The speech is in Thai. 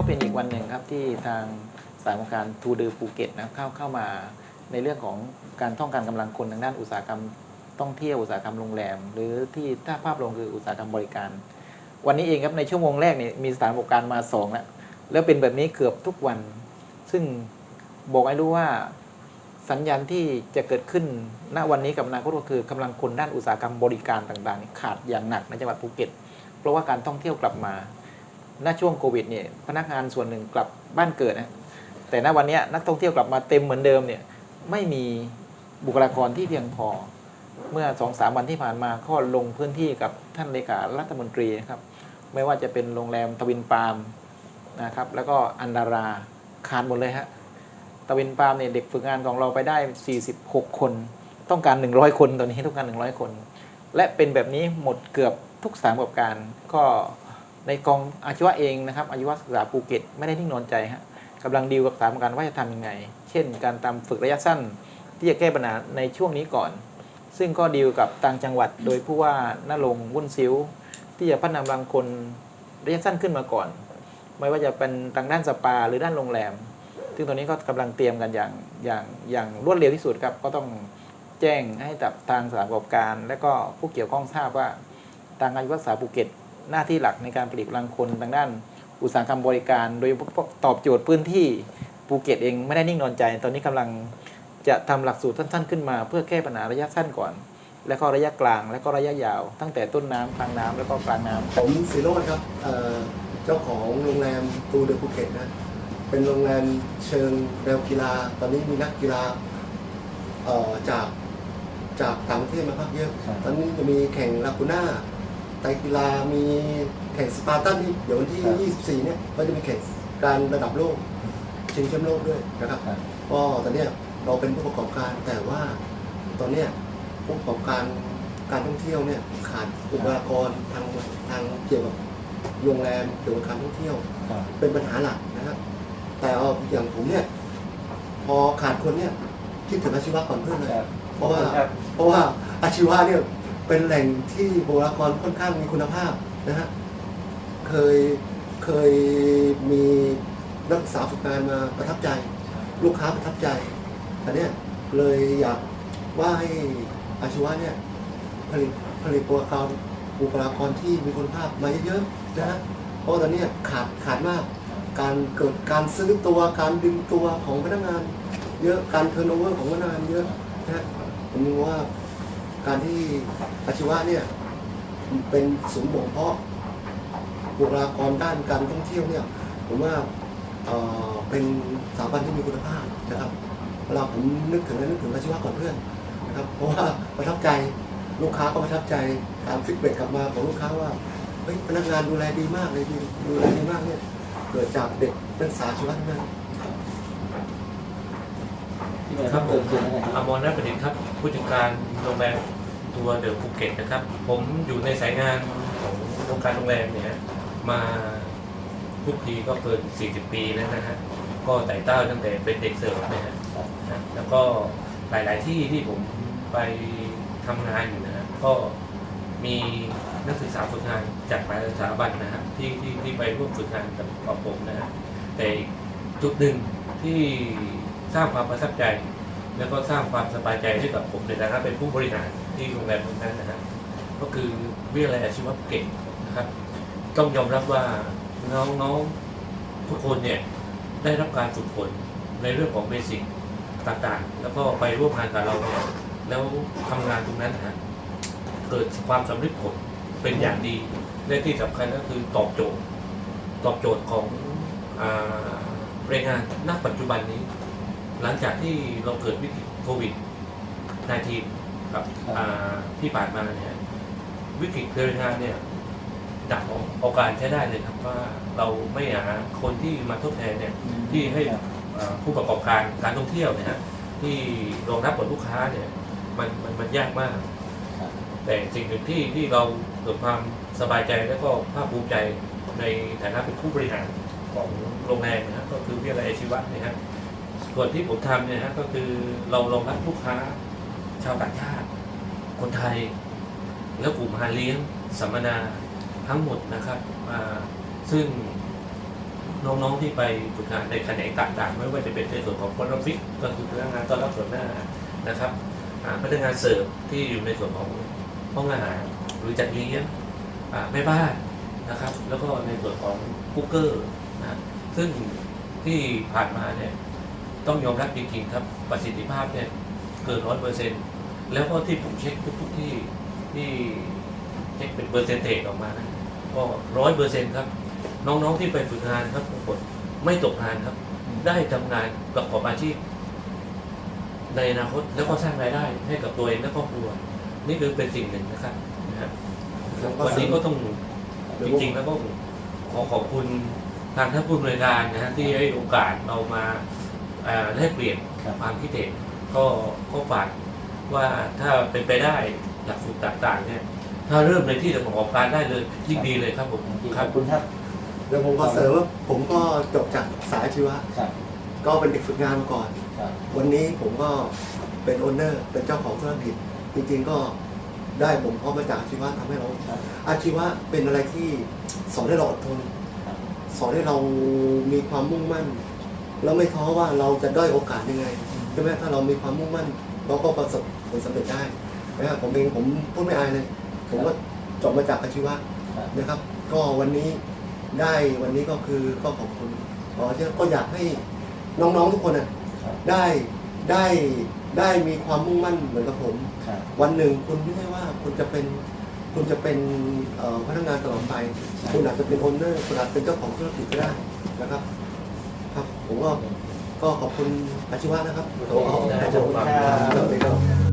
ก็เป็นอีกวันหนึ่งครับที่ทางสายองค์การทูเดือภูเก็ตนะครับเข้าเข้ามาในเรื่องของการท่องการกำลังคนทางด้านอุตสาหกรรมท่องเที่ยวอุตสาหกรรมโรงแรม หรือที่ถ้าภาพรวมคืออุตสาหกรรมบริการ วันนี้เองครับในชั่วโมงแรกเนี่ยมีสถานประกอบการมาสองแล้วแล้วเป็นแบบนี้เกือบทุกวัน ซึ่งบอกให้รู้ว่าสัญญาณที่จะเกิดขึ้นณวันนี้กับอนาคตก็คือกำลังคนด้านอุตสาหกรรมบริการต่างๆ ขาดอย่างหนักในจังหวัดภูเก็ต เพราะว่าการท่องเที่ยวกลับมา ณช่วงโควิดเนี่ยพนักงานส่วนหนึ่งกลับบ้านเกิดนะแต่ณวันนี้นักท่องเที่ยวกลับมาเต็มเหมือนเดิมเนี่ยไม่มีบุคลากรที่เพียงพอ เมื่อสองสามวันที่ผ่านมาก็ลงพื้นที่กับท่านเลขารัฐมนตรีนะครับไม่ว่าจะเป็นโรงแรมทวินปาล์มนะครับแล้วก็อันดาราขาดหมดเลยฮะทวินปาล์มเนี่ยเด็กฝึกงานของเราไปได้ 46 คน ต้องการ 100 คนตอนนี้ต้องการ 100 คน และเป็นแบบนี้หมดเกือบทุกสานประกอบการก็ ในกองอาชีวะเองนะครับอาชีวศึกษาภูเก็ตไม่ได้นิ่งนอนใจฮะกำลังดีลกับสานประการว่าจะทำยังไง เช่น การตามฝึกระยะสั้น ที่จะแก้ปัญหาในช่วงนี้ก่อน ซึ่งก็ดีลกับต่างจังหวัด โดยผู้ว่าน้าลงวุ่นซิ้ว ที่จะพัฒนาบางคนระยะสั้นขึ้นมาก่อน ไม่ว่าจะเป็นทางด้านสปาหรือด้านโรงแรม ซึ่งตอนนี้ก็กำลังเตรียมกันอย่างอย่างอย่างรวดเร็วที่สุดครับก็ต้องแจ้งให้กับทางสถานประกอบการ และก็ผู้เกี่ยวข้องทราบว่าทางการรักษาภูเก็ต หน้าที่หลักในการผลิตกำลังคนทางด้านอุตสาหกรรมบริการ โดยตอบโจทย์พื้นที่ภูเก็ตเองไม่ได้นิ่งนอนใจ ตอนนี้กำลังจะทำหลักสูตรสั้น ๆ ขึ้นมา เพื่อแก้ปัญหาระยะสั้นก่อน แล้วก็ระยะกลางและก็ระยะยาว ตั้งแต่ต้นน้ำกลางน้ำแล้วก็กลางน้ำผมศิโรจน์ครับเอ่อเจ้าของโรงแรมตูเดอะภูเก็ตนะเป็นโรงแรมเชิงแนวกีฬา ตอนนี้มีนักกีฬาเอ่อจากจากต่างประเทศมาพักเยอะครับตอนนี้จะมีแข่งลากูน่า ไตรกีฬามีแข่งสปาร์ตันที่เดี๋ยววันที่ 24 เนี่ยก็จะมีแข่งการระดับโลกชิงแชมป์โลกด้วยนะครับก็ตอนเนี้ยเราเป็นผู้ประกอบการแต่ว่าตอนเนี้ยผู้ประกอบการการท่องเที่ยวเนี่ยขาดบุคลากรทางทางเกี่ยวกับโรงแรมเกี่ยวกับการท่องเที่ยวเป็นปัญหาหลักนะครับ แต่เอาอย่างผมเนี่ย พอขาดคนเนี่ยคิดถึงอาชีวะก่อนเพื่อนเลย เพราะว่า เพราะว่าอาชีวะเนี่ย เป็นแหล่งที่บุคลากรค่อนข้างมีคุณภาพนะฮะเคยเคยมีนักศึกษาฝึกงานมาประทับใจ ลูกค้าประทับใจอันเนี้ยเลยอยากว่าให้อาชีวะเนี่ยผลิตผลิตบุคลากรบุคลากรที่มีคุณภาพมาเยอะๆนะฮะเพราะตอนเนี้ยขาดขาดมากการเกิดการซื้อตัวการดึงตัวของพนักงาน เยอะการเทิร์นโอเวอร์ของพนักงานเยอะนะฮะผมว่า การที่อาชีวะเนี่ยเป็นศูนย์บ่มเพาะบุคลากรด้านการท่องเที่ยวเนี่ยผมว่าเอ่อเป็นสถาบันที่มีคุณภาพนะครับเวลาผมนึกถึงแล้วนึกถึงอาชีวะก่อนเพื่อนนะครับ เพราะว่าประทับใจลูกค้าก็ประทับใจตามฟีดแบ็กกลับมาของลูกค้าว่าเฮ้ยพนักงานดูแลดีมากเลยดีดูแลดีมากเนี่ยเกิดจากเด็กนักศึกษาอาชีวะทั้งนั้นครับผมอมรนัทประดิษฐ์ครับผู้จัดการโรงแรม ทัวเดอะภูเก็ตนะครับ ผมอยู่ในสายงานของโรงการโรงแรมเนี่ยมาทุกทีก็เกิน 40 ปีแล้วนะฮะ ก็ไต่เต้าตั้งแต่เป็นเด็กเสิร์ฟนะฮะแล้วก็หลาย ๆ ที่ที่ผมไปทำงานอยู่นะฮะก็มีนักศึกษาฝึกงานจากหลายสถาบันนะฮะที่ที่ที่ไปร่วมฝึกงานกับกับผมนะฮะแต่จุดหนึ่งที่สร้างความประทับใจ แล้วก็สร้างความสบายใจให้กับผมในฐานะเป็นผู้บริหารที่โรงแรมนั้นนะฮะก็คือวิทยาลัยอาชีวะเก่งนะครับ ต้องยอมรับว่าน้องๆทุกคนเนี่ยได้รับการฝึกฝนในเรื่องของเบสิกต่างๆ แล้วก็ไปร่วมงานกับเราเนี่ยแล้วทำงานตรงนั้นนะฮะเกิดความสำเร็จผลเป็นอย่างดี และที่สำคัญก็คือตอบโจทย์ ตอบโจทย์ของอแรงงานณปัจจุบันนี้ หลังจากที่เราเกิดวิกฤตโควิด -19 ครับอ่าที่ผ่านมาเนี่ยวิกฤตแรงงานเนี่ยดักโอกาสใช้ได้เลยครับว่าเราไม่หาคนที่มาทดแทนเนี่ยที่ให้อ่าผู้ประกอบการการท่องเที่ยวเนี่ยฮะที่รองรับกับลูกค้าเนี่ยมันมันมันยากมากแต่สิ่งหนึ่งที่ที่เราเกิดความสบายใจและก็ภาคภูมิใจในฐานะเป็นผู้บริหารของโรงแรมนะฮะก็คือวิทยาลัยอาชีวะนะฮะ ส่วนที่ผมทำเนี่ยฮะก็คือเรารองรับลูกค้าชาวต่างชาติ คนไทย แล้วกลุ่มหาเลี้ยงสัมมนาทั้งหมดนะครับอ่าซึ่งน้องๆที่ไปฝึกงานในแขนงต่างๆ ไม่ว่าจะเป็นในส่วนของคนรับฟิกก็คือพนักงานต้อนรับส่วนหน้านะครับพนักงานเสิร์ฟที่อยู่ในส่วนของห้องอาหารหรือจัดเลี้ยงแม่บ้านนะครับ แล้วก็ในส่วนของคุกเกอร์นะซึ่งที่ผ่านมาเนี่ย ต้องยอมรับจริงๆครับประสิทธิภาพเนี่ยเกินร้อยเปอร์เซ็นต์แล้วก็ที่ผมเช็คทุกๆที่ที่เช็คเป็นเปอร์เซนเทจออกมานะก็ร้อยเปอร์เซ็นต์ครับ น้องๆที่ไปฝึกงานครับทุกคนไม่ตกงานครับ ได้ทำงานประกอบอาชีพ ในอนาคตแล้วก็สร้างรายได้ให้กับตัวเองและครอบครัว นี่คือเป็นสิ่งหนึ่งนะครับนะครับแล้วก็วันนี้ก็ต้องจริงๆแล้วก็ขอขอบคุณทางท่านผู้บริการนะฮะที่ให้โอกาสเรามาเอ่อ แลกเปลี่ยนครับความคิดเห็นก็ก็ฝากว่าถ้าเป็นไปได้หลักสูตรต่างๆเนี่ยถ้าเริ่มในที่ประกอบการได้เลยยิ่งดีเลยครับผมขครัอบบคุณครับแล้วผมก็เสริมว่าผมก็จบจากสายอาชีวะครับก็เป็นเด็กฝึกงานมาก่อนครับวันนี้ผมก็เป็นโอนเนอร์เป็นเจ้าของธุรกิจจริงๆก็ได้ผมเพราะมาจากอาชีวะทำให้เราครับอาชีวะเป็นอะไรที่สอนให้เราอดทนครับสอนให้เรามีความมุ่งมั่น แล้วไม่ท้อว่าเราจะด้อยโอกาสยังไงใช่ไหมถ้าเรามีความมุ่งมั่นเราก็ประสบผลสำเร็จได้นะครับผมเองผมพูดไม่อายเลย ผมก็จบมาจากอาชีวะครับนะครับ ก็วันนี้ได้วันนี้ก็คือก็ขอบคุณขอเชื่อก็อยากให้น้องๆทุกคนน่ะครับได้ได้ได้มีความมุ่งมั่นเหมือนกับผมครับวันหนึ่งคุณไม่ใช่ว่าคุณจะเป็นคุณจะเป็นเอ่อพนักงานตลอดไป คุณอาจจะเป็นโอนเนอร์คุณอาจเป็นเจ้าของธุรกิจก็ได้นะครับครับ ผมก็ก็ขอบคุณอาชีวะนะครับขอบคุณครับสวัสดีครับ